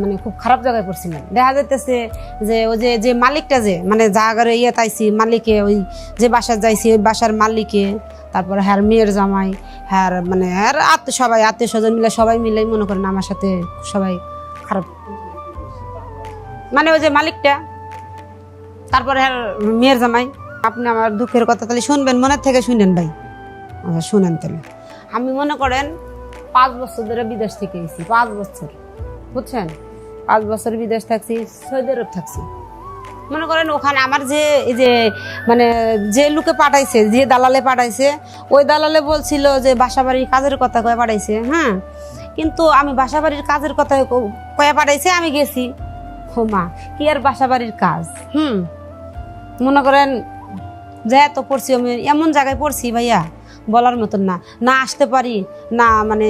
মানে খুব খারাপ জায়গায় পড়ছিলাম দেখা যাইতেছে যে ওই যে যে মালিকটা যে মানে জায়গার ইয়ে তাইছি, মালিকে ওই যে বাসার যাইছি, ওই বাসার মালিকে, তারপরে হ্যার মেয়ের জামাই, হ্যার মানে হ্যার আত্মীয়, সবাই আত্মীয় স্বজন মিলে সবাই মিলেই মনে করেন আমার সাথে সবাই খারাপ। মানে ওই যে মালিকটা, তারপরে হ্যার মেয়ের জামাই। আপনি আমার দুঃখের কথা তাহলে শুনবেন, মনের থেকে শুনেন ভাই। আচ্ছা শুনেন তাহলে। আমি মনে করেন পাঁচ বছর ধরে বিদেশ থেকে এসেছি, পাঁচ বছর, বুঝছেন? পাঁচ বছর বিদেশ থাকছি, সৌদি আরব থাকছি। মনে করেন ওখানে আমার যে, এই যে মানে যে লোকে পাঠাইছে, যে দালালে পাঠাইছে, ওই দালালে বলছিল যে বাসা বাড়ির কাজের কথা কয়ে পাঠাইছে হ্যাঁ? কিন্তু আমি বাসা বাড়ির কাজের কথা কয়ে পাঠাইছে, আমি গেছি। হো মা, কি আর বাসা বাড়ির কাজ, হুম? মনে করেন, যে এত পড়ছি আমি, এমন জায়গায় পড়ছি ভাইয়া। বলার মতন না। না আসতে পারি, না মানে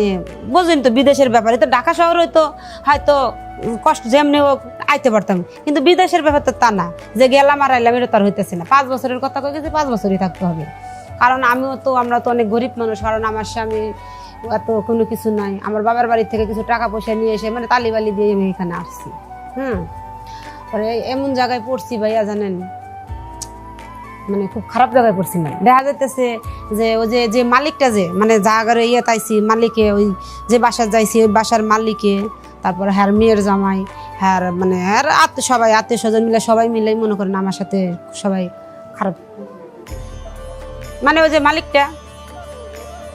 বুঝলেন তো বিদেশের ব্যাপারে। তো ঢাকা শহরে তো হয়তো কষ্ট যেমনি হোক আইতে পারতাম। কিন্তু বিদেশের ব্যাপার তো তা না। যে গেলাম আর আইলাম এটা তার হইতেছে না। পাঁচ বছরের কথা কয়ে গেছি, পাঁচ বছরই থাকতে হবে। কারণ আমিও তো, আমরা তো অনেক গরিব মানুষ, কারণ আমার স্বামী এত কোনো কিছু নাই। আমার বাবার বাড়ি থেকে কিছু টাকা পয়সা নিয়ে এসে মানে তালিবালি দিয়ে আমি এখানে আসছি। হুম? এমন জায়গায় পড়ছি ভাইয়া, জানেন? মানে খুব খারাপ জায়গায় পড়ছিলাম দেখা যাইতেছে যে ওই যে যে মালিকটা যে মানে জায়গার ইয়ে তাইছি, মালিকে ওই যে বাসার যাইছি, ওই বাসার মালিকে, তারপর হ্যার মেয়ের জামাই, হ্যার মানে হ্যার আত্মীয়, সবাই আত্মীয় স্বজন মিলে সবাই মিলেই মনে করেন আমার সাথে সবাই খারাপ। মানে ওই যে মালিকটা,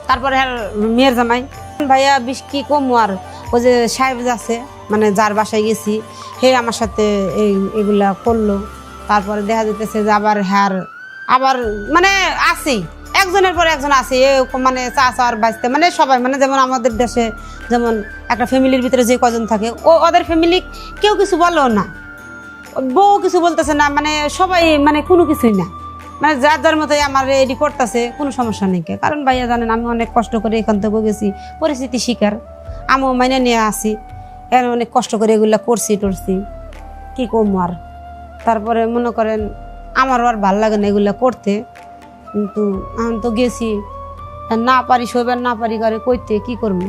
তারপরে হ্যার মেয়ের জামাই। ভাইয়া বিষ কি কম আর? ওই যে সাহেব আছে মানে যার বাসায় গেছি, হে আমার সাথে এই, এগুলা করল। তারপরে দেখা যেতেছে যে আবার হ্যার আবার মানে আছেই একজনের পর একজন এ মানে চাচা আর বাঁচতে মানে সবাই মানে যেমন আমাদের দেশে যেমন একটা ফ্যামিলির ভিতরে যে কজন থাকে, ও ওদের ফ্যামিলি কেউ কিছু বলেও না। বউ কিছু বলতেছে না মানে সবাই মানে কোনো কিছুই না। মানে যার যার মতোই আমার এডি করতেছে, কোনো সমস্যা নেই কারণ ভাইয়া জানেন, আমি অনেক কষ্ট করে এখান থেকে গেছি, পরিস্থিতি শিকার। আমিও মাইনে নিয়ে আসি এর অনেক কষ্ট করে এগুলা করছি, টরছি। কী কম আর? তারপরে মনে করেন আমারও আর ভালো লাগে না এগুলো করতে। কিন্তু আমি তো গেছি। না পারি সইবার না পারি করে কইতে, কি করব?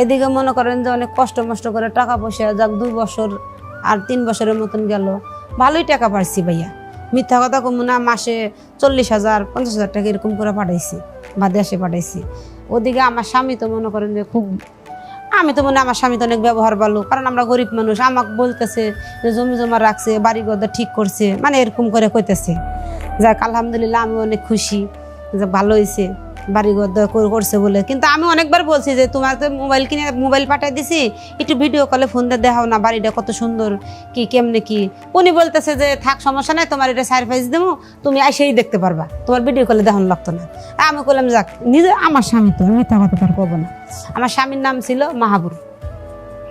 এদিকে মনে করেন যে অনেক কষ্ট মষ্ট করে টাকা পয়সা যাক দুই বছর আর তিন বছরের মতন গেল। ভালোই টাকা পাইছি ভাইয়া। মিথ্যা কথা কমু না, মাসে চল্লিশ হাজার, পঞ্চাশ হাজার টাকা এরকম করে পাঠাইছি, বা দেশে পাঠাইছি। ওদিকে আমার স্বামী তো মনে করেন যে খুব আমি তো মনে আমার স্বামী তো অনেক ব্যবহার ভালো। কারণ আমরা গরিব মানুষ, আমাকে বলতেছে যে জমি জমা রাখছে বাড়ি গদা ঠিক করছে মানে এরকম করে কইতেছে। যাক, আলহামদুলিল্লাহ আমি অনেক খুশি। যে ভালো হয়েছে বাড়ি গদা করছে বলে। কিন্তু আমি অনেকবার বলছি যে, তোমার তো মোবাইল কিনে, মোবাইল পাঠিয়ে দিছি, একটু ভিডিও কলে ফোন দিয়ে দেখাও না, বাড়িটা কত সুন্দর, কি কেমনে কি? উনি বলতেছে যে, থাক, সমস্যা নাই, তোমার এটা সারপ্রাইজ দেবো, তুমি এসেই দেখতে পারবা, তোমার ভিডিও কলে দেখানো লাগতো না। আমি বললাম যাক, নিজে, আমার স্বামী তো মিথ্যা কথা তার না। আমার স্বামীর নাম ছিল মাহাবুর।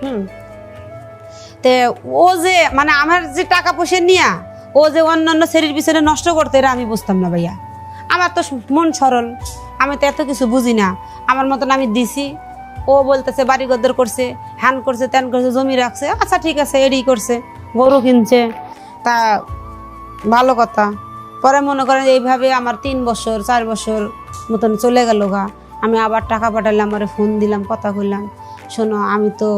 হুম। তে ও যে মানে আমার যে টাকা পয়সা নিয়া, ও যে অন্যান্য শরীর পিছনে নষ্ট করতে এরা আমি বুঝতাম না ভাইয়া। আমার তো মন সরল। আমি তো এত কিছু বুঝি না। আমার মতন আমি দিছি। ও বলতেছে বাড়ি গদ্দর করছে, হ্যান করছে, ত্যান করছে, জমি রাখছে। আচ্ছা ঠিক আছে এডি করছে, গরু কিনছে। তা ভালো কথা। পরে মনে করেন এইভাবে আমার তিন বছর, চার বছর মতন চলে গেল গা। আমি আবার টাকা পাঠালাম আমার ফোন দিলাম, কথা কইলাম। শোনো, আমি তো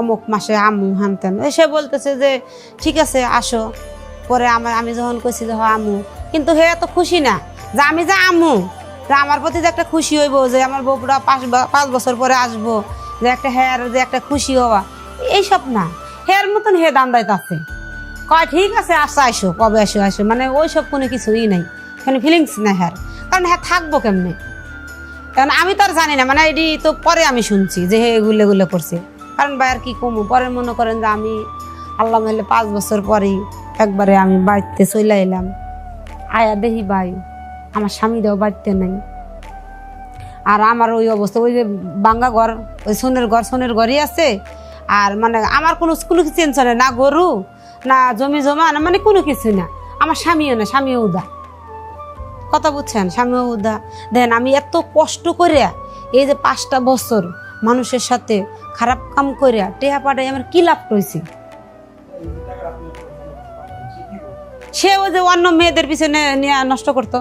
অমুক মাসে আমু হানতেন সে বলতেছে যে, ঠিক আছে, আসো। পরে আমার, আমি যখন কইছি যে, হ আমু কিন্তু হে এত খুশি না, যে আমি যে আমু আমার প্রতি যে একটা খুশি হইব, যে আমার বউরা পাঁচ পাঁচ বছর পরে আসব, যে একটা হেয়ার, যে একটা খুশি হওয়া, এইসব না। হেয়ার মতন হে দাম দাইতাছে কয়, ঠিক আছে, আসো আইসো কবে আসো আসো। মানে ওই সব কোনো কিছুই নাই। কোনো ফিলিংস না হ্যার। কারণ হ্যাঁ থাকব কেমনে? কারণ আমি তো আর জানি না মানে এটি তো পরে আমি শুনছি যে হে এগুলো এগুলো করছে। কারণ ভাই আর কি কমু? পরে মনে করেন যে আমি আল্লাহ মাইলে পাঁচ বছর পরেই একবারে আমি বাড়িতে চলে এলাম। আয়া দেখি ভাই। আমার স্বামীরাও বাড়িতে নাই। আর আমার ওই অবস্থা, ওই যে বাঙ্গা ঘর, ওই সোনের ঘর, সোনের ঘরই আছে। আর মানে আমার কোনো কোনো টেনশন না গরু, না জমি জমা, না মানে কোনো কিছু না। আমার স্বামীও না, স্বামীও উদা। কথা বুঝছেন? স্বামীও উদা। দেন আমি এত কষ্ট করে এই যে পাঁচটা বছর মানুষের সাথে খারাপ কাম করে টেহা পাটাই আমার কি লাভ হয়েছে সে ওই যে অন্য মেয়েদের পিছনে নিয়ে নষ্ট করতো।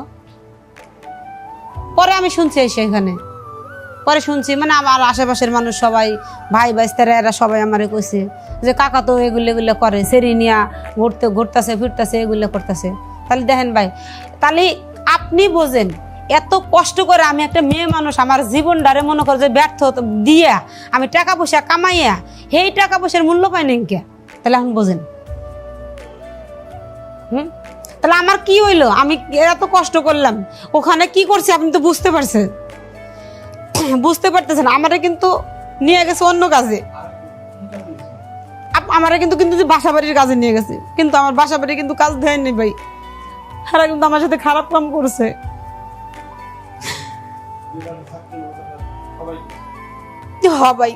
পরে আমি শুনছি সেখানে পরে শুনছি মানে আমার আশেপাশের মানুষ সবাই, ভাই বাইস্তারা, এরা সবাই আমারে কইছে যে, কাকা তো এগুলো এগুলো করে, সেরি নিয়া ঘুরতে, ঘুরতেছে, ফিরতেছে, এগুলো করতেছে। তাহলে দেখেন ভাই, তাহলে আপনি বোঝেন, এত কষ্ট করে আমি একটা মেয়ে মানুষ, আমার জীবনটারে মনে করে যে ব্যর্থ দিয়া আমি টাকা পয়সা কামাইয়া, সেই টাকা পয়সার মূল্য পাই না কে? তাহলে এখন বোঝেন। হুম? তাহলে আমার কি হইল? আমি এত কষ্ট করলাম। ওখানে কি করছি আপনি তো বুঝতে পারছেন। বুঝতে পারতেছেন, আমারে কিন্তু নিয়ে গেছে অন্য কাজে। আমারে কিন্তু কিন্তু বাসা বাড়ির কাজে নিয়ে গেছে। কিন্তু আমার বাসা বাড়ি কিন্তু কাজ দেয়নি ভাই। তারা কিন্তু আমার সাথে খারাপ কাম করছে। হ ভাই।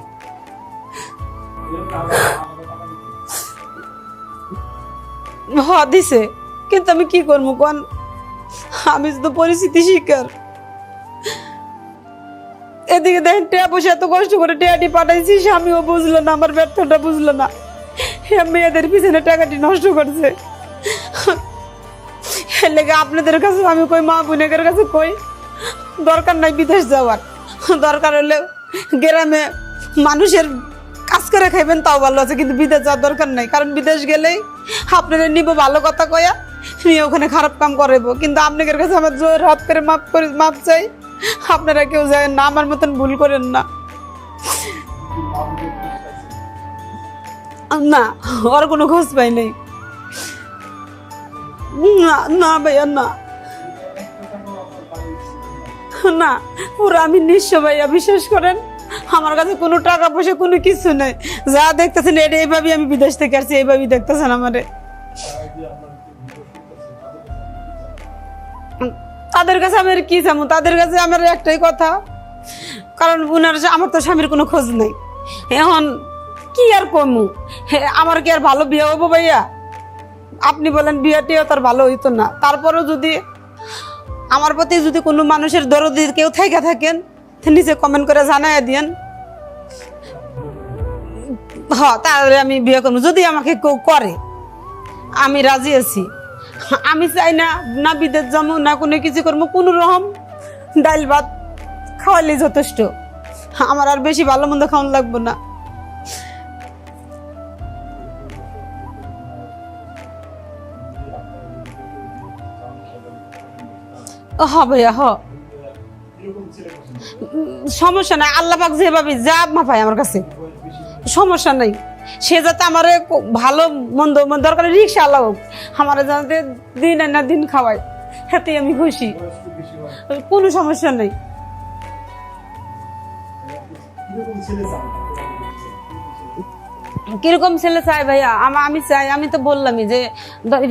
হ, দিছে। কিন্তু আমি কি করব, কোন? আমি তো পরিস্থিতি শিকার। এদিকে দেখেন, টিয়া বসে এত কষ্ট করে টিয়াটি পাঠাইছি, স্বামীও বুঝলো না, আমার ব্যর্থটা বুঝলো না। মেয়েদের পিছনে টাকাটি নষ্ট করছে। আপনাদের কাছে আমি কই, মা বোনের কাছে কই? দরকার নাই বিদেশ যাওয়ার। দরকার হলে গ্রামে মানুষের কাজ করে খাইবেন, তাও ভালো আছে, কিন্তু বিদেশ যাওয়ার দরকার নাই। কারণ বিদেশ গেলেই আপনাদের নিব ভালো কথা কয়া। নিয়ে ওখানে খারাপ কাম করাইবো। কিন্তু আপনাদের কাছে আমার জোর হাত করে মাপ করে মাপ চাই। আপনারা কেউ যায় না, আমার মতন ভুল করেন না। না, ওর কোনো খোঁজ পাই নাই। না না ভাইয়া, না। না পুরো আমি নিঃস্ব ভাইয়া, বিশ্বাস করেন? আমার কাছে কোনো টাকা পয়সা, কোনো কিছু নেই। যা দেখতেছেন, এটা এইভাবেই আমি বিদেশ থেকে আসছি, এইভাবেই দেখতেছেন আমারে। তাদের কাছে আমার কি চামু তাদের কাছে আমার একটাই কথা, কারণ উনার আমার তো স্বামীর কোনো খোঁজ নেই। এখন কি আর কমু আমার কি আর ভালো বিয়ে হব ভাইয়া? আপনি বলেন বিয়েটিও তার ভালো হইতো না। তারপরেও যদি আমার প্রতি যদি কোনো মানুষের দরদি কেউ থেকে থাকেন নিচে কমেন্ট করে জানাই দিয়েন। হ, তাহলে আমি বিয়ে করব যদি আমাকে কেউ করে, আমি রাজি আছি। আমি চাই না না বিদেশ যাব না কোনো কিছু করব, কোনো রকম ডাইল ভাত খাওয়ালে যথেষ্ট। আমার আর বেশি ভালো মন্দ খাওয়ান লাগবো না। হ ভাইয়া, হ। সমস্যা নাই, আল্লাহ পাক যেভাবে যা মাপায় আমার কাছে। সমস্যা নাই। সে যাতে আমার ভালো মন্দ মানে দরকার রিক্সা আল্লাহ আমার যাতে দিন না দিন খাওয়ায় হাতে আমি খুশি। কোনো সমস্যা নেই। কীরকম ছেলে চাই ভাইয়া? আমা চাই, আমি তো বললামই যে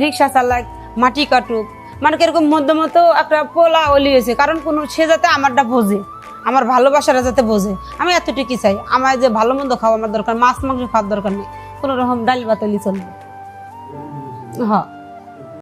রিক্সা চালাক, মাটি কাটুক। মানে কীরকম মধ্যমতো একটা পোলা অলিয়েছে কারণ কোনো সে যাতে আমারটা বোঝে, আমার ভালোবাসাটা যাতে বোঝে। আমি এতটুকুই চাই। আমার যে ভালো মন্দ খাওয়া আমার দরকার, মাছ মাংস খাওয়ার দরকার নেই। কোনো রকম ডাল বাতালি চলবে হ্যাঁ